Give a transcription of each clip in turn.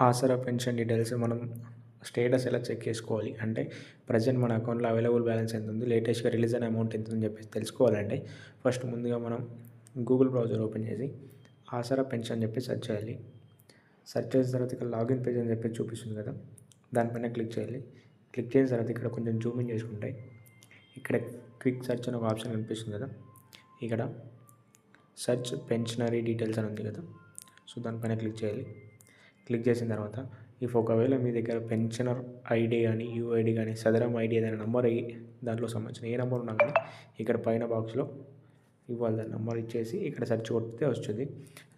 ఆసరా pension details మనం status ఎలా check చేసుకోవాలి? అంటే ప్రజెంట్ మన అకౌంట్లో అవైలబుల్ బ్యాలెన్స్ ఎంత ఉంది లేటెస్ట్గా రిలీజ్ అయిన అమౌంట్ ఎంత ఉందని చెప్పేసి తెలుసుకోవాలంటే ఫస్ట్ ముందుగా మనం గూగుల్ బ్రౌజర్ ఓపెన్ చేసి ఆసరా పెన్షన్ అని చెప్పి సెర్చ్ చేయాలి. సెర్చ్ చేసిన తర్వాత ఇక్కడ లాగిన్ పేజ్ అని చెప్పి చూపిస్తుంది కదా? దానిపైన క్లిక్ చేయాలి. క్లిక్ చేసిన తర్వాత ఇక్కడ కొంచెం జూమింగ్ చేసుకుంటే ఇక్కడ క్విక్ సెర్చ్ అని ఒక ఆప్షన్ కనిపిస్తుంది కదా? ఇక్కడ సెర్చ్ పెన్షనరీ డీటెయిల్స్ అని ఉంది కదా? సో దానిపైన క్లిక్ చేయాలి. క్లిక్ చేసిన తర్వాత ఇఫ్ ఒకవేళ మీ దగ్గర పెన్షనర్ ఐడి కానీ యూఐడి కానీ సదరం ఐడి ఏదైనా నెంబర్ దాంట్లో సంబంధించిన ఏ నెంబర్ ఉన్నా కానీ ఇక్కడ పైన బాక్స్లో ఇవ్వాలి. దాని నెంబర్ ఇచ్చేసి ఇక్కడ సెర్చ్ కొడితే వస్తుంది.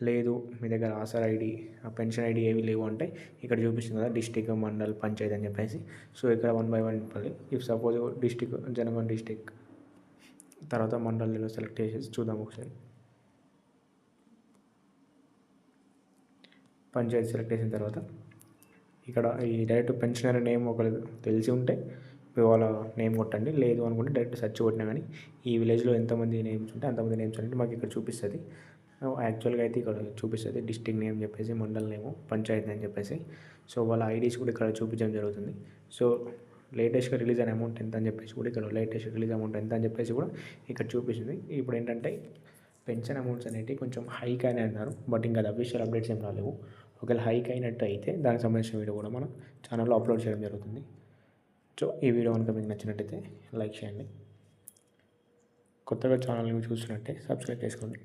లేదు మీ దగ్గర ఆసర్ ఐడి పెన్షన్ ఐడి ఏవి లేవు అంటే ఇక్కడ చూపిస్తుంది కదా డిస్టిక్ మండల్ పంచాయతీ అని చెప్పేసి. సో ఇక్కడ వన్ బై వన్ ఇవ్వాలి. If suppose district Jangaon district తర్వాత మండలిలో సెలెక్ట్ చేసేసి చూద్దాం ఒకసారి. పంచాయతీ సెలెక్ట్ చేసిన తర్వాత ఇక్కడ ఈ డైరెక్ట్ పెన్షనర్ నేమ్ ఒకరు తెలిసి ఉంటే వాళ్ళ నేమ్ కొట్టండి. లేదు అనుకుంటే డైరెక్ట్ సెర్చ్ కొట్టినా కానీ ఈ విలేజ్లో ఎంతమంది నేమ్స్ ఉంటే అంతమంది నేమ్స్ అనేది మాకు ఇక్కడ చూపిస్తుంది. యాక్చువల్గా అయితే ఇక్కడ చూపిస్తుంది డిస్టిక్ నేమ్ చెప్పేసి మండల్ నేము పంచాయతీ అని చెప్పేసి. సో వాళ్ళ ఐడీస్ కూడా ఇక్కడ చూపించడం జరుగుతుంది. సో లేటెస్ట్గా రిలీజ్ అయిన అమౌంట్ ఎంత అని చెప్పేసి కూడా ఇక్కడ లేటెస్ట్ రిలీజ్ అమౌంట్ ఎంత అని చెప్పేసి కూడా ఇక్కడ చూపిస్తుంది. ఇప్పుడు ఏంటంటే పెన్షన్ అమౌంట్స్ అనేవి కొంచెం హైక్ అని అన్నారు. బట్ ఇంకా అది అఫీషియల్ అప్డేట్స్ ఏం రాలేవు. ఒకవేళ హైక్ అయినట్టు అయితే దానికి సంబంధించిన వీడియో కూడా మనం ఛానల్లో అప్లోడ్ చేయడం జరుగుతుంది. సో ఈ వీడియో కనుక మీకు నచ్చినట్టయితే లైక్ చేయండి. కొత్తగా ఛానల్ని చూసినట్టే సబ్స్క్రైబ్ చేసుకోండి.